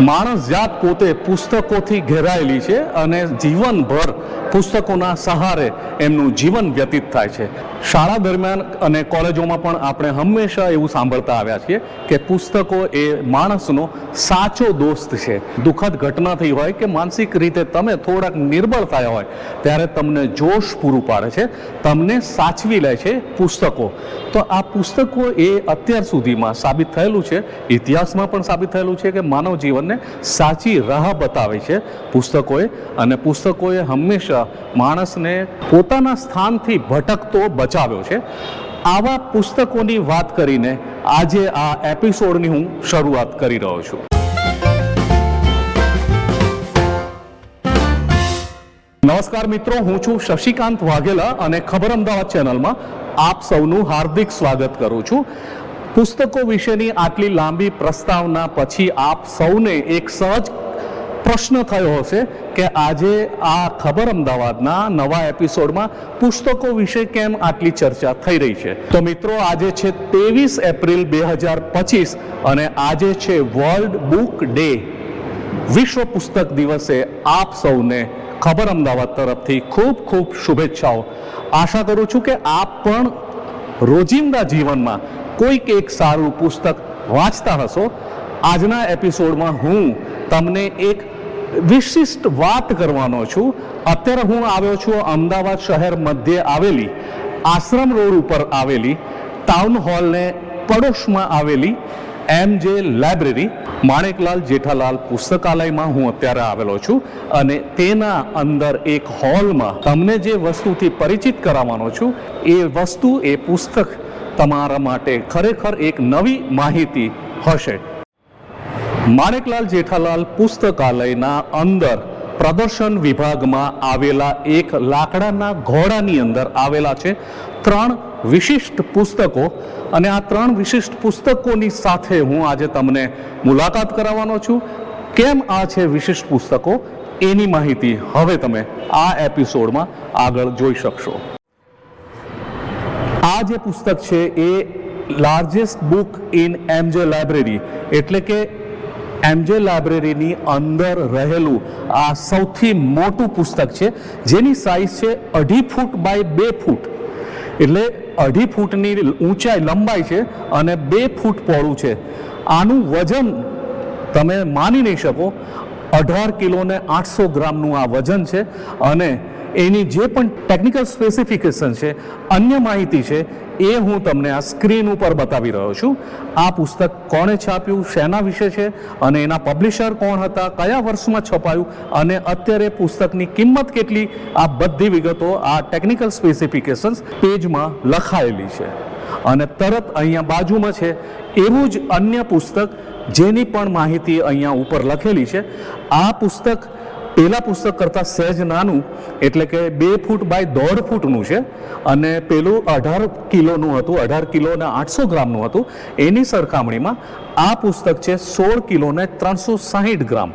માણસ જાત પોતે પુસ્તકોથી ઘેરાયેલી છે અને જીવનભર પુસ્તકોના સહારે એમનું જીવન વ્યતીત થાય છે. શાળા દરમિયાન અને કોલેજોમાં પણ આપણે હંમેશા એવું સાંભળતા આવ્યા છીએ કે પુસ્તકો એ માણસનો સાચો દોસ્ત છે. દુઃખદ ઘટના થઈ હોય કે માનસિક રીતે તમે થોડાક નિર્બળ થયા હોય, ત્યારે તમને જોશ પૂરું પાડે છે, તમને સાચવી લે છે પુસ્તકો. તો આ પુસ્તકો એ અત્યાર સુધીમાં સાબિત થયેલું છે, ઇતિહાસમાં પણ સાબિત થયેલું છે કે માનવ જીવનને સાચી રાહ બતાવે છે પુસ્તકોએ. અને પુસ્તકોએ હંમેશા માણસને પોતાના સ્થાનથી ભટકતો બચાવ્યો છે. આવા પુસ્તકોની વાત કરીને આજે આ એપિસોડની હું શરૂઆત કરી રહ્યો છું. નમસ્કાર મિત્રો, હું છું શશિકાંત વાઘેલા અને ખબર અમદાવાદ ચેનલમાં આપ સૌનું હાર્દિક સ્વાગત કરું છું. પુસ્તકો વિશેની આટલી લાંબી પ્રસ્તાવના પછી આપ સૌને એક સહજ પ્રશ્ન થયો હશે કે આજે આ ખબર અમદાવાદના નવા એપિસોડમાં પુસ્તકો વિશે કેમ આટલી ચર્ચા થઈ રહી છે? તો મિત્રો, આજે છે ત્રેવીસ એપ્રિલ બે હજાર પચીસ અને આજે છે વર્લ્ડ બુક ડે. વિશ્વ પુસ્તક દિવસે આપ સૌને ખબર અમદાવાદ તરફથી ખૂબ ખૂબ શુભેચ્છાઓ. આશા કરું છું કે આપ પણ રોજિંદા જીવનમાં કોઈક એક સારું પુસ્તક વાંચતા હશો. આજના એપિસોડમાં હું તમને એક વિશિષ્ટ વાત કરવાનો છું. અત્યારે હું આવ્યો છું અમદાવાદ શહેર મધ્યે આવેલી, આશ્રમ રોડ ઉપર આવેલી ટાઉન હોલને પડોશમાં આવેલી એમ જે લાઇબ્રેરી માણેકલાલ જેઠાલાલ પુસ્તકાલયમાં હું અત્યારે આવેલો છું અને તેના અંદર એક હોલમાં તમને જે વસ્તુથી પરિચિત કરાવવાનો છું, એ વસ્તુ, એ પુસ્તક તમારા માટે ખરેખર એક નવી માહિતી હશે. માણેકલાલ જેઠાલાલ પુસ્તકાલયના અંદર પ્રદર્શન વિભાગમાં આવેલા એક લાકડાના ઘોડાની અંદર આવેલા છે ત્રણ વિશિષ્ટ પુસ્તકો અને આ ત્રણ વિશિષ્ટ પુસ્તકોની સાથે હું આજે તમને મુલાકાત કરાવવાનો છું. કેમ આ છે વિશિષ્ટ પુસ્તકો? એની માહિતી હવે તમે આ એપિસોડમાં આગળ જોઈ શકશો. આ જે પુસ્તક છે એ largest book in MJ library એટલે કે એમજે લાઇબ્રેરીની અંદર રહેલું આ સૌથી મોટું પુસ્તક છે, જેની સાઇઝ છે અઢી ફૂટ બાય બે ફૂટ. એટલે અઢી ફૂટની ઊંચાઈ લંબાઈ છે અને બે ફૂટ પહોળું છે. આનું વજન તમે માની નહીં શકો, અઢાર કિલો ને આઠસો ગ્રામનું આ વજન છે અને એની જે પણ ટેકનિકલ સ્પેસિફિકેશન છે, અન્ય માહિતી છે, એ હું તમને આ સ્ક્રીન ઉપર બતાવી રહ્યો છું. આ પુસ્તક કોણે છાપ્યું, શેના વિશે છે, અને એના પબ્લિશર કોણ હતા, કયા વર્ષમાં છપાયું, અને અત્યારે પુસ્તકની કિંમત કેટલી, આ બધી વિગતો આ ટેકનિકલ સ્પેસિફિકેશન્સ પેજમાં લખાયેલી છે. અને તરત અહીંયા બાજુમાં છે, એવું જ અન્ય પુસ્તક જેની પણ માહિતી અહીંયા ઉપર લખેલી છે. આ પુસ્તક પેલા પુસ્તક કરતાં સહેજ નાનું એટલે કે બે ફૂટ બાય દોઢ ફૂટનું છે અને પેલું અઢાર કિલોનું હતું, અઢાર કિલો ને આઠસો ગ્રામનું હતું. એની સરખામણીમાં આ પુસ્તક છે સોળ કિલો ને ત્રણસો સાહીઠ ગ્રામ.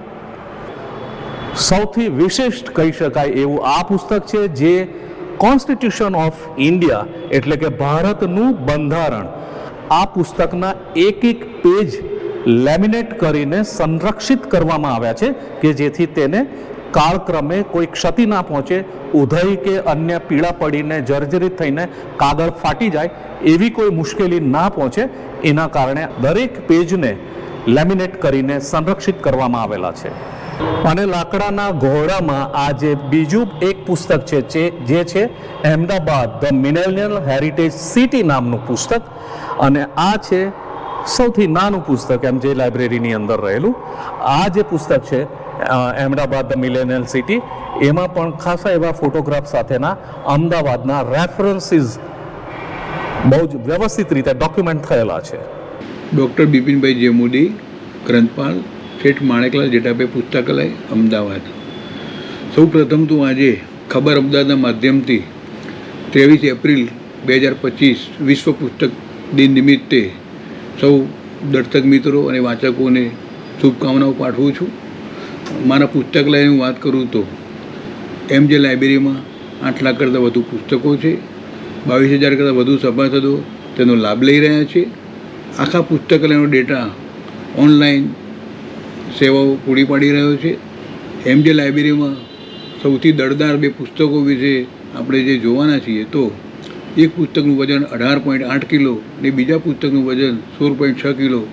સૌથી વિશિષ્ટ કહી શકાય એવું આ પુસ્તક છે જે કોન્સ્ટિટ્યુશન ઓફ ઇન્ડિયા એટલે કે ભારતનું બંધારણ. આ પુસ્તકના એક એક પેજ લેમિનેટ કરીને સંરક્ષિત કરવામાં આવ્યા છે કે જેથી તેને કાળક્રમે કોઈ ક્ષતિ ના પહોંચે, ઉધઈ કે અન્ય પીળા પડીને, જર્જરિત થઈને કાગળ ફાટી જાય, એવી કોઈ મુશ્કેલી ના પહોંચે, એના કારણે દરેક પેજને લેમિનેટ કરીને સંરક્ષિત કરવામાં આવેલા છે. અને લાકડાના ઘોડામાં આ જે બીજું એક પુસ્તક છે જે- છે Ahmedabad the millennial heritage city નામનું પુસ્તક. અને આ છે સૌથી નાનું પુસ્તક, એમ જે લાઇબ્રેરીની અંદર રહેલું. આ જે પુસ્તક છે અહેમદાબાદ ધ મિલેનિયલ સિટી. એમાં પણ ખાસા એવા ફોટોગ્રાફ સાથેના અમદાવાદના રેફરન્સીસ બહુ જ વ્યવસ્થિત રીતે ડોક્યુમેન્ટ થયેલા છે. ડૉક્ટર બિપિનભાઈ જેમુડી ગ્રંથપાલ શેઠ માણેકલાલ જેટાભાઈ પુસ્તકાલય, અમદાવાદ. સૌ પ્રથમ તો આજે ખબર અમદાવાદના માધ્યમથી ત્રેવીસ એપ્રિલ બે હજાર પચીસ વિશ્વ પુસ્તક દિન નિમિત્તે સૌ દર્શક મિત્રો અને વાચકોને શુભકામનાઓ પાઠવું છું. મારા પુસ્તકાલયની વાત કરું તો, એમ જે લાઇબ્રેરીમાં આઠ લાખ કરતાં વધુ પુસ્તકો છે, બાવીસ હજાર કરતાં વધુ સભાસદો તેનો લાભ લઈ રહ્યા છે, આખા પુસ્તકાલયનો ડેટા ઓનલાઈન સેવાઓ પૂરી પાડી રહ્યો છે. એમ જે લાઇબ્રેરીમાં સૌથી દળદાર બે પુસ્તકો વિશે આપણે જે જોવાના છીએ તો, એક પુસ્તકનું વજન અઢાર પોઈન્ટ આઠ કિલો અને બીજા પુસ્તકનું વજન સોળ પોઈન્ટ છ કિલો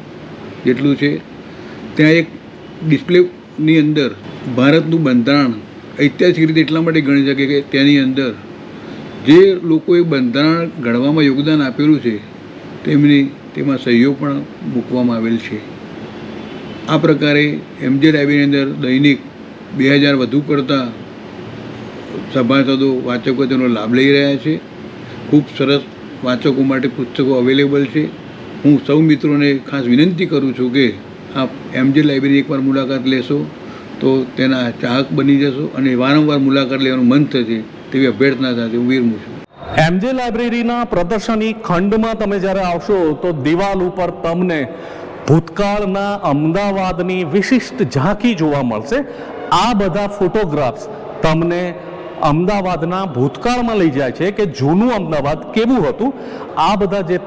જેટલું છે. ત્યાં એક ડિસ્પ્લેની અંદર ભારતનું બંધારણ ઐતિહાસિક રીતે એટલા માટે ગણી શકે કે તેની અંદર જે લોકોએ બંધારણ ઘડવામાં યોગદાન આપેલું છે, તેમની તેમાં સહીઓ પણ મૂકવામાં આવેલ છે. આ પ્રકારે એમજે ડાયબીની અંદર દૈનિક બે હજાર વધુ કરતાં સભાસદો, વાચકો તેનો લાભ લઈ રહ્યા છે. ખૂબ સરસ વાચકો માટે પુસ્તકો અવેલેબલ છે. હું સૌ મિત્રોને ખાસ વિનંતી કરું છું કે આપ એમજી લાઇબ્રેરી એકવાર મુલાકાત લેશો, તો તેના ચાહક બની જશો અને વારંવાર મુલાકાત લેવાનું મન થશે તેવી અભ્યર્થના સાથે હું વિરમું છું. એમજે લાઇબ્રેરીના પ્રદર્શની ખંડમાં તમે જ્યારે આવશો, તો દિવાલ ઉપર તમને ભૂતકાળના અમદાવાદની વિશિષ્ટ ઝાંખી જોવા મળશે. આ બધા ફોટોગ્રાફ્સ તમને અમદાવાદના ભૂતકાળમાં લઈ જાય છે કે જૂનું અમદાવાદ કેવું હતું? આ બધા જે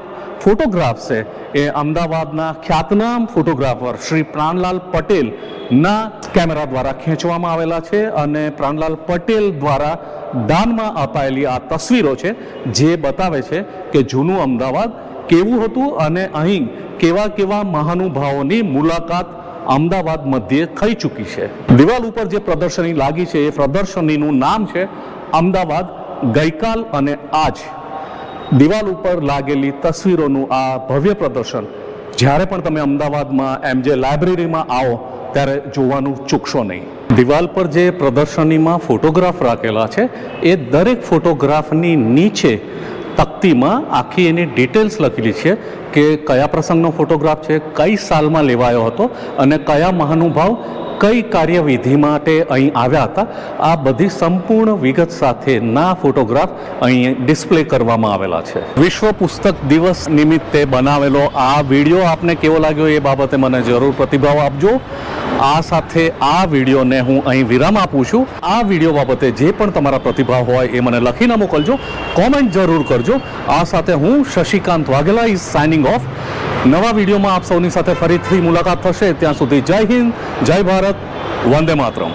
ફોટોગ્રાફ્સ છે. એ અમદાવાદના ખ્યાતનામ ફોટોગ્રાફર શ્રી પ્રાણલાલ પટેલના કેમેરા દ્વારા ખેંચવામાં આવેલા છે અને પ્રાણલાલ પટેલ દ્વારા દાનમાં અપાયેલી આ તસવીરો છે, જે બતાવે છે કે જૂનું અમદાવાદ કેવું હતું અને અહીં કેવા કેવા મહાનુભાવોની મુલાકાત અમદાવાદ મધ્યે થઈ ચૂકી છે. દિવાલ ઉપર જે પ્રદર્શની લાગી છે, એ પ્રદર્શનીનું નામ છે અમદાવાદ ગઈકાલ અને આજ. દિવાલ ઉપર લાગેલી તસવીરોનું આ ભવ્ય પ્રદર્શન. જ્યારે પણ તમે અમદાવાદમાં એમ જે લાઇબ્રેરીમાં આવો, ત્યારે જોવાનું ચૂકશો નહીં. દિવાલ પર જે પ્રદર્શનીમાં ફોટોગ્રાફ રાખેલા છે, એ દરેક ફોટોગ્રાફની નીચે તકતીમાં આખી એની ડિટેલ્સ લખેલી છે કે કયા પ્રસંગનો ફોટોગ્રાફ છે, કઈ સાલમાં લેવાયો હતો અને કયા મહાનુભાવ કઈ કાર્યવિધિ માટે અહીં આવ્યા હતા? આ બધી સંપૂર્ણ વિગત સાથેના ફોટોગ્રાફ અહીં ડિસ્પ્લે કરવામાં આવેલા છે. વિશ્વ પુસ્તક દિવસ નિમિત્તે બનાવેલો આ વીડિયો આપને કેવો લાગ્યો એ બાબતે મને જરૂર પ્રતિભાવ આપજો. આ સાથે આ વિડીયોને હું અહીં વિરામ આપું છું. આ વીડિયો બાબતે જે પણ તમારા પ્રતિભાવ હોય એ મને લખીને મોકલજો. કોમેન્ટ જરૂર કરજો. આ સાથે હું Shashikant Vaghela is signing off નવા વિડીયોમાં આપ સૌની સાથે ફરીથી મુલાકાત થશે. ત્યાં સુધી જય હિન્દ, જય ભારત, વંદે માતરમ.